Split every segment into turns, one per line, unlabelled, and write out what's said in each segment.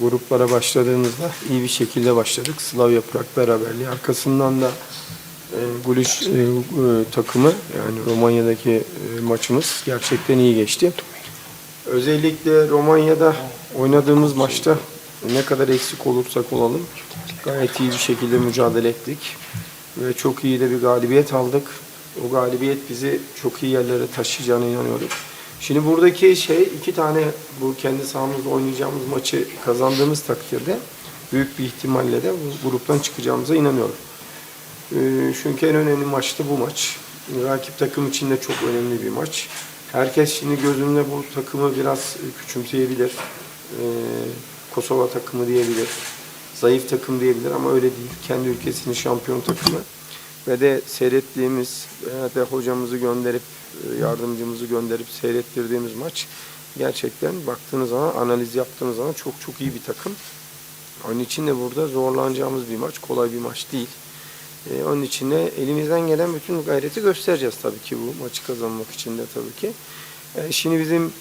Gruplara başladığımızda iyi bir şekilde başladık. Slavia Prag beraberliği. Arkasından da e, Guliş e, e, takımı yani Romanya'daki e, maçımız gerçekten iyi geçti. Özellikle Romanya'da oynadığımız maçta ne kadar eksik olursak olalım gayet iyi bir şekilde mücadele ettik. Ve çok iyi de bir galibiyet aldık. O galibiyet bizi çok iyi yerlere taşıyacağına inanıyorum. Şimdi buradaki şey iki tane bu kendi sahamızda oynayacağımız maçı kazandığımız takdirde büyük bir ihtimalle de bu gruptan çıkacağımıza inanıyorum. Ee, Çünkü en önemli maç da bu maç. Rakip takım için de çok önemli bir maç. Herkes şimdi gözünde bu takımı biraz küçümseyebilir. Ee, Kosova takımı diyebilir. Zayıf takım diyebilir ama öyle değil. Kendi ülkesinin şampiyon takımı. Ve de seyrettiğimiz de hocamızı gönderip e, yardımcımızı gönderip seyrettirdiğimiz maç gerçekten baktığınız zaman analiz yaptığınız zaman çok çok iyi bir takım. Onun için de burada zorlanacağımız bir maç. Kolay bir maç değil. Ee, onun için de elimizden gelen bütün gayreti göstereceğiz tabii ki bu maçı kazanmak için de tabii ki. Ee, şimdi bizim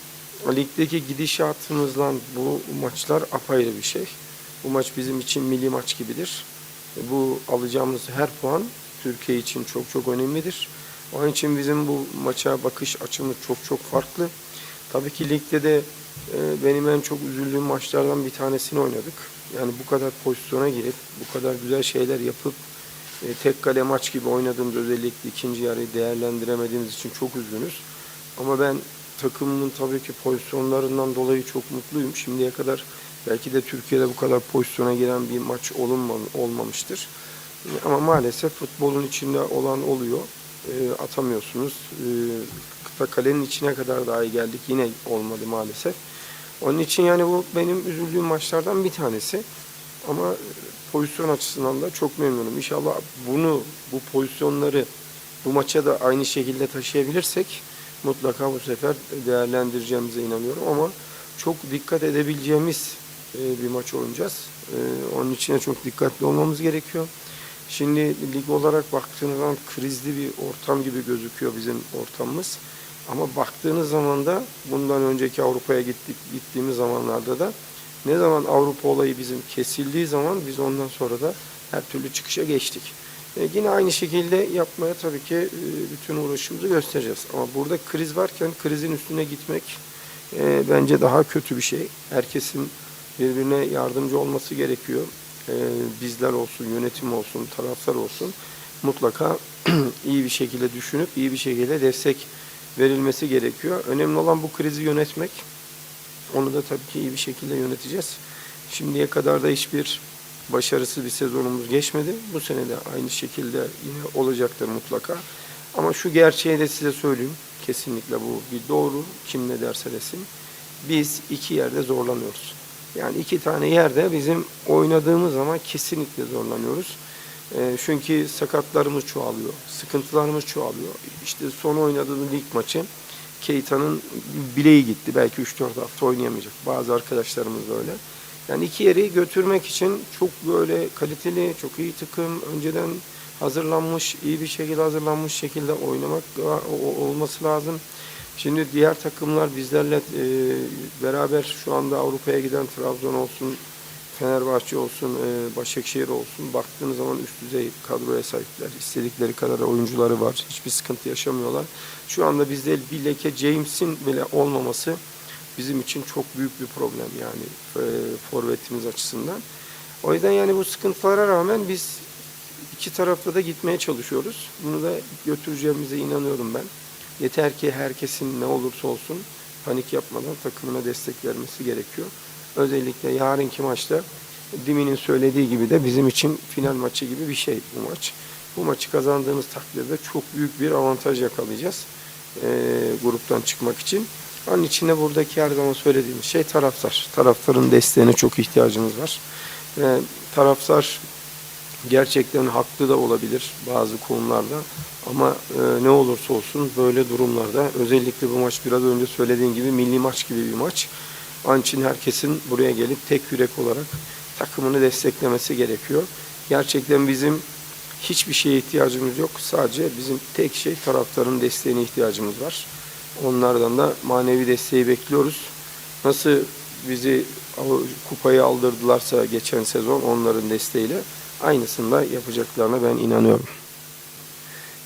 ligdeki gidişatımızla bu maçlar apayrı bir şey. Bu maç bizim için milli maç gibidir. E, Bu alacağımız her puan Türkiye için çok çok önemlidir. Onun için bizim bu maça bakış açımız çok çok farklı. Tabii ki ligde de e, benim en çok üzüldüğüm maçlardan bir tanesini oynadık. Yani bu kadar pozisyona girip, bu kadar güzel şeyler yapıp e, tek kale maç gibi oynadığımız özellikle ikinci yarıyı değerlendiremediğimiz için çok üzgünüz. Ama ben takımımın tabii ki pozisyonlarından dolayı çok mutluyum. Şimdiye kadar belki de Türkiye'de bu kadar pozisyona giren bir maç olunma, olmamıştır. Ama maalesef futbolun içinde olan oluyor. E, atamıyorsunuz. E, kalenin içine kadar dahi geldik. Yine olmadı maalesef. Onun için yani bu benim üzüldüğüm maçlardan bir tanesi. Ama pozisyon açısından da çok memnunum. İnşallah bunu, bu pozisyonları bu maça da aynı şekilde taşıyabilirsek mutlaka bu sefer değerlendireceğimize inanıyorum. Ama çok dikkat edebileceğimiz e, bir maç oynayacağız. E, Onun için de çok dikkatli olmamız gerekiyor. Şimdi lig olarak baktığınız zaman krizli bir ortam gibi gözüküyor bizim ortamımız. Ama baktığınız zaman da bundan önceki Avrupa'ya gittik, gittiğimiz zamanlarda da ne zaman Avrupa olayı bizim kesildiği zaman biz ondan sonra da her türlü çıkışa geçtik. E, yine aynı şekilde yapmaya tabii ki e, bütün uğraşımızı göstereceğiz. Ama burada kriz varken krizin üstüne gitmek e, bence daha kötü bir şey. Herkesin birbirine yardımcı olması gerekiyor. E, bizler olsun, yönetim olsun, taraftar olsun mutlaka iyi bir şekilde düşünüp iyi bir şekilde destek verilmesi gerekiyor. Önemli olan bu krizi yönetmek. Onu da tabii ki iyi bir şekilde yöneteceğiz. Şimdiye kadar da hiçbir başarısız bir sezonumuz geçmedi. Bu sene de aynı şekilde yine olacaktır mutlaka. Ama şu gerçeği de size söyleyeyim. Kesinlikle bu bir doğru. Kim ne derse desin. Biz iki yerde zorlanıyoruz. Yani iki tane yerde bizim oynadığımız zaman kesinlikle zorlanıyoruz. E, çünkü sakatlarımız çoğalıyor, sıkıntılarımız çoğalıyor. İşte son oynadığımız lig maçı Keita'nın bileği gitti. Belki 3-4 hafta oynayamayacak. Bazı arkadaşlarımız da öyle. Yani iki yeri götürmek için çok böyle kaliteli, çok iyi takım, önceden hazırlanmış, iyi bir şekilde hazırlanmış şekilde oynamak olması lazım. Şimdi diğer takımlar bizlerle e, beraber şu anda Avrupa'ya giden Trabzon olsun, Fenerbahçe olsun, e, Başakşehir olsun baktığınız zaman üst düzey kadroya sahipler. İstedikleri kadar oyuncuları var. Hiçbir sıkıntı yaşamıyorlar. Şu anda bizde bir leke James'in bile olmaması bizim için çok büyük bir problem yani e, forvetimiz açısından. O yüzden yani bu sıkıntılara rağmen biz iki tarafta da gitmeye çalışıyoruz. Bunu da götüreceğimize inanıyorum ben. Yeter ki herkesin ne olursa olsun panik yapmadan takımına destek vermesi gerekiyor. Özellikle yarınki maçta Dimi'nin söylediği gibi de bizim için final maçı gibi bir şey bu maç. Bu maçı kazandığımız takdirde çok büyük bir avantaj yakalayacağız e, gruptan çıkmak için. Onun için de buradaki her zaman söylediğimiz şey taraftar. Taraftarın desteğine çok ihtiyacımız var. E, taraftar gerçekten haklı da olabilir bazı konularda. Ama e, ne olursa olsun böyle durumlarda özellikle bu maç biraz önce söylediğim gibi milli maç gibi bir maç. Onun için herkesin buraya gelip tek yürek olarak takımını desteklemesi gerekiyor. Gerçekten bizim hiçbir şeye ihtiyacımız yok. Sadece bizim tek şey taraftarın desteğine ihtiyacımız var. Onlardan da manevi desteği bekliyoruz. Nasıl bizi kupayı aldırdılarsa geçen sezon onların desteğiyle aynısını da yapacaklarına ben inanıyorum.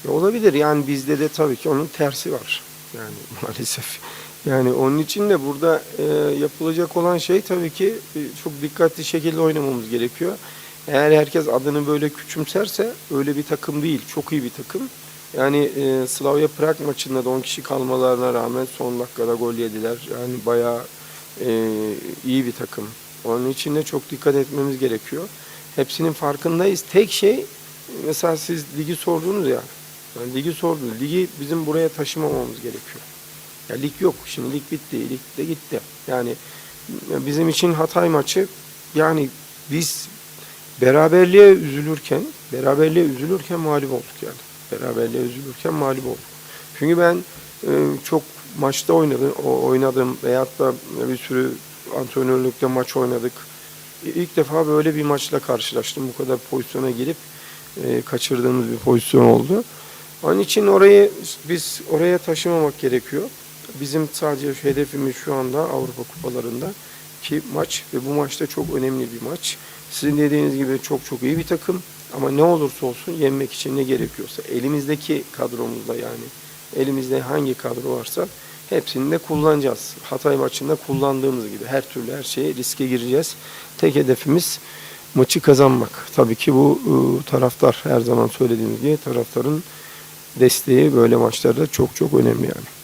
Ya olabilir yani bizde de tabii ki onun tersi var. Yani maalesef. Yani onun için de burada e, yapılacak olan şey tabii ki e, çok dikkatli şekilde oynamamız gerekiyor. Eğer herkes adını böyle küçümserse öyle bir takım değil. Çok iyi bir takım. Yani e, Slavia Prag maçında da 10 kişi kalmalarına rağmen son dakikada gol yediler. Yani bayağı e, iyi bir takım. Onun için de çok dikkat etmemiz gerekiyor. Hepsinin farkındayız. Tek şey mesela siz ligi sordunuz ya. Yani ligi sordunuz. Ligi bizim buraya taşımamamız gerekiyor. Ya lig yok. Şimdi lig bitti. Lig de gitti. Yani bizim için Hatay maçı yani biz beraberliğe üzülürken beraberliğe üzülürken mağlup olduk yani. Beraberliğe üzülürken mağlup olduk. Çünkü ben e, çok maçta oynadım, oynadım veyahut da bir sürü antrenörlükte maç oynadık. İlk defa böyle bir maçla karşılaştım. Bu kadar pozisyona girip e, kaçırdığımız bir pozisyon oldu. Onun için orayı biz oraya taşımamak gerekiyor. Bizim sadece hedefimiz şu anda Avrupa kupalarında ki maç ve bu maçta çok önemli bir maç. Sizin dediğiniz gibi çok çok iyi bir takım ama ne olursa olsun yenmek için ne gerekiyorsa elimizdeki kadromuzda yani elimizde hangi kadro varsa hepsini de kullanacağız. Hatay maçında kullandığımız gibi her türlü her şeye riske gireceğiz. Tek hedefimiz maçı kazanmak. Tabii ki bu ıı, taraftar her zaman söylediğimiz gibi taraftarın desteği böyle maçlarda çok çok önemli yani.